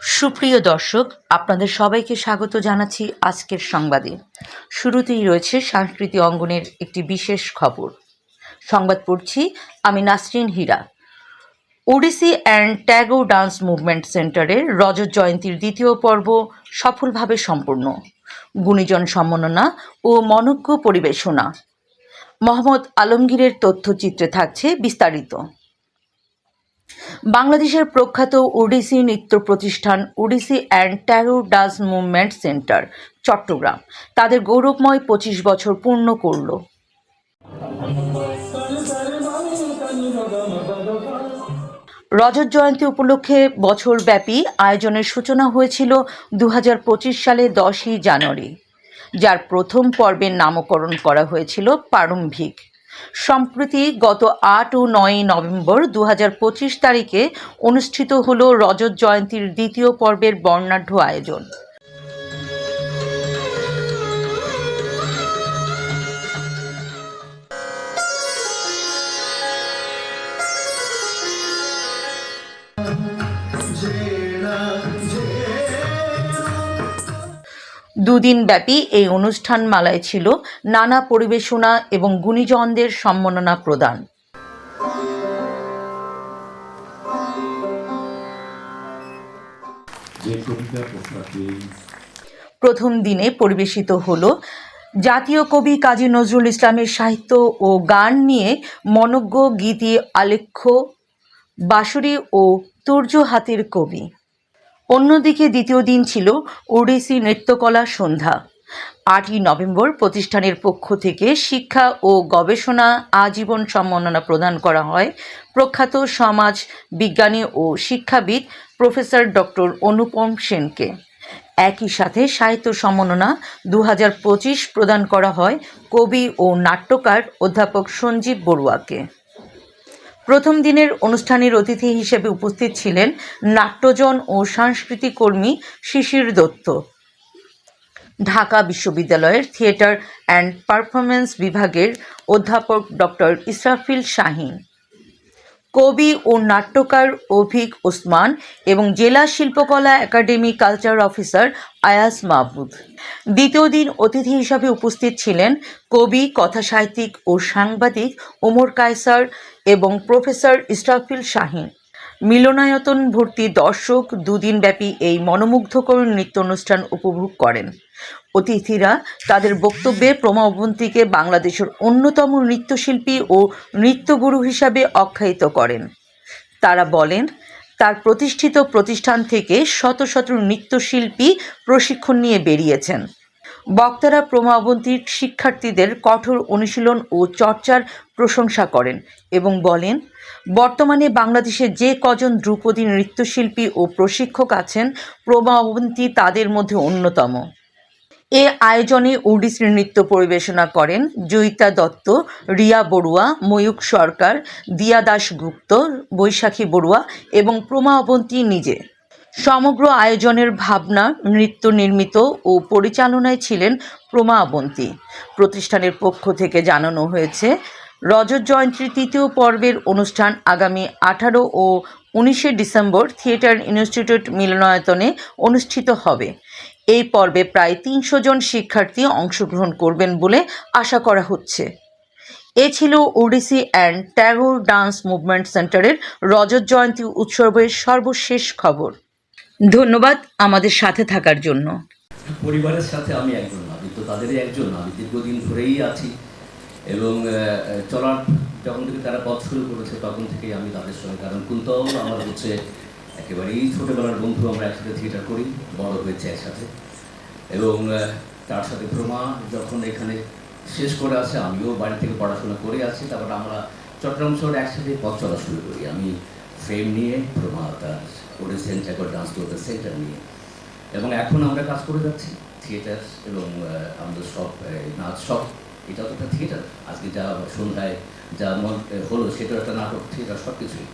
সুপ্রিয় দর্শক, আপনাদের সবাইকে স্বাগত জানাচ্ছি আজকের সংবাদে। শুরুতেই রয়েছে সাংস্কৃতিক অঙ্গনের একটি বিশেষ খবর। সংবাদ পড়ছি আমি Nasrin Hira. Odissi and Tagore dance movement সেন্টারের রজত জয়ন্তীর দ্বিতীয় পর্ব সফলভাবে সম্পূর্ণ গুণীজন সম্মাননা ও মনজ্ঞ পরিবেশনা। মোহাম্মদ আলমগীরের তথ্যচিত্রে থাকছে বিস্তারিত। বাংলাদেশের প্রখ্যাত ওডিসি নৃত্য প্রতিষ্ঠান Odissi and Tagore dance movement center, Chattogram, তাদের গৌরবময় পঁচিশ বছর পূর্ণ করল। রজত জয়ন্তী উপলক্ষে বছরব্যাপী আয়োজনের সূচনা হয়েছিল দু হাজার পঁচিশ সালে দশই জানুয়ারি। যার প্রথম পর্বের নামকরণ করা হয়েছিল প্রারম্ভিক সম্প্রতি গত আট ও নয় নভেম্বর দু হাজার পঁচিশ তারিখে অনুষ্ঠিত হল রজত জয়ন্তীর দ্বিতীয় পর্বের বর্ণাঢ্য আয়োজন। দুদিন ব্যাপী এই অনুষ্ঠান মালায় ছিল নানা পরিবেশনা এবং গুণীজনদের সম্মাননা প্রদান। প্রথম দিনে পরিবেশিত হল জাতীয় কবি কাজী নজরুল ইসলামের সাহিত্য ও গান নিয়ে মনজ্ঞ গীতি আলেখ্য বাঁশুরি ও তুর্য হাতের কবি। অন্যদিকে দ্বিতীয় দিন ছিল ওডিসি নৃত্যকলা সন্ধ্যা। আটই নভেম্বর প্রতিষ্ঠানের পক্ষ থেকে শিক্ষা ও গবেষণা আজীবন সম্মাননা প্রদান করা হয়। প্রখ্যাত সমাজ বিজ্ঞানী ও শিক্ষাবিদ প্রফেসর ডক্টর অনুপম সেনকে। একই সাথে সাহিত্য সম্মাননা দু হাজার পঁচিশ প্রদান করা হয় কবি ও নাট্যকার অধ্যাপক সঞ্জীব বড়ুয়াকে। প্রথম দিনের অনুষ্ঠানের অতিথি হিসেবে উপস্থিত ছিলেন নাট্যজন ও সাংস্কৃতিক কর্মী শিশির দত্ত। ঢাকা বিশ্ববিদ্যালয়ের থিয়েটার অ্যান্ড পারফরমেন্স বিভাগের অধ্যাপক ডক্টর ইসরাফিল শাহিন। কবি ও নাট্যকার অভিক ওসমান এবং জেলা শিল্পকলা একাডেমি কালচার অফিসার আয়াস মাহমুদ। দ্বিতীয় দিন অতিথি হিসাবে উপস্থিত ছিলেন কবি, কথাসাহিত্যিক ও সাংবাদিক ওমর কায়সার এবং প্রফেসর ইসরাফিল শাহিন। মিলনায়তন ভর্তি দর্শক দুদিনব্যাপী এই মনোমুগ্ধকর নৃত্য অনুষ্ঠান উপভোগ করেন। অতিথিরা তাদের বক্তব্যে প্রমাবন্তীকে বাংলাদেশের অন্যতম নৃত্যশিল্পী ও নৃত্যগুরু হিসাবে আখ্যায়িত করেন। তারা বলেন, তার প্রতিষ্ঠিত প্রতিষ্ঠান থেকে শত শত নৃত্যশিল্পী প্রশিক্ষণ নিয়ে বেরিয়েছেন। বক্তারা প্রমাবন্তীর শিক্ষার্থীদের কঠোর অনুশীলন ও চর্চার প্রশংসা করেন এবং বলেন, বর্তমানে বাংলাদেশে যে কজন ধ্রুপদী নৃত্যশিল্পী ও প্রশিক্ষক আছেন প্রমাবন্তী তাদের মধ্যে অন্যতম। এ আয়োজনে ওডিসি নৃত্য পরিবেশনা করেন জয়িতা দত্ত, রিয়া বড়ুয়া ময়ূক সরকার, দিয়া দাশগুপ্ত বৈশাখী বড়ুয়া এবং প্রমা অবন্তী নিজে। সমগ্র আয়োজনের ভাবনা নৃত্য নির্মিত ও পরিচালনায় ছিলেন প্রমা অবন্তী প্রতিষ্ঠানের পক্ষ থেকে জানানো হয়েছে, রজত জয়ন্তীর তৃতীয় পর্বের অনুষ্ঠান আগামী আঠারো ও উনিশে ডিসেম্বর থিয়েটার ইনস্টিটিউট মিলনায়তনে অনুষ্ঠিত হবে। এই পর্বে প্রায় তিনশো জন শিক্ষার্থী অংশগ্রহণ করবেন বলে আশা করা হচ্ছে। এ ছিল Odissi and Tagore dance movement সেন্টারের রজত জয়ন্তী উৎসবের সর্বশেষ খবর। ধন্যবাদ আমাদের সাথে থাকার জন্য। পরিবারের সাথে আমি একজন আমি তো তাদেরই একজন। আমি দীর্ঘদিন ধরেই আছি এবং চলার যখন থেকে তারা পথ শুরু করেছে, তখন থেকেই আমি তাদের সঙ্গে। কারণ কুন্তল আমার হচ্ছে একেবারেই ছোটোবেলার বন্ধু আমরা একসাথে থিয়েটার করি, বড় হয়েছে একসাথে। এবং তার সাথে ভ্রমা যখন এখানে শেষ করে আছে আমিও বাড়ি থেকে পড়াশোনা করে আছি তারপর আমরা চট্টগ্রাম শহরে একসাথে পথ চলা শুরু করি। আমি ফ্রেম নিয়ে, ভ্রমা তার ওরে সেন্টার ডান্স করতে সেন্টার নিয়ে। এবং এখন আমরা কাজ করে যাচ্ছি থিয়েটার এবং আমাদের সব নাচ সব, এটা তো একটা থিয়েটার আজকে যা সন্ধ্যায় যা মন হলো, সেটা একটা নাটক থিয়েটার সব কিছুই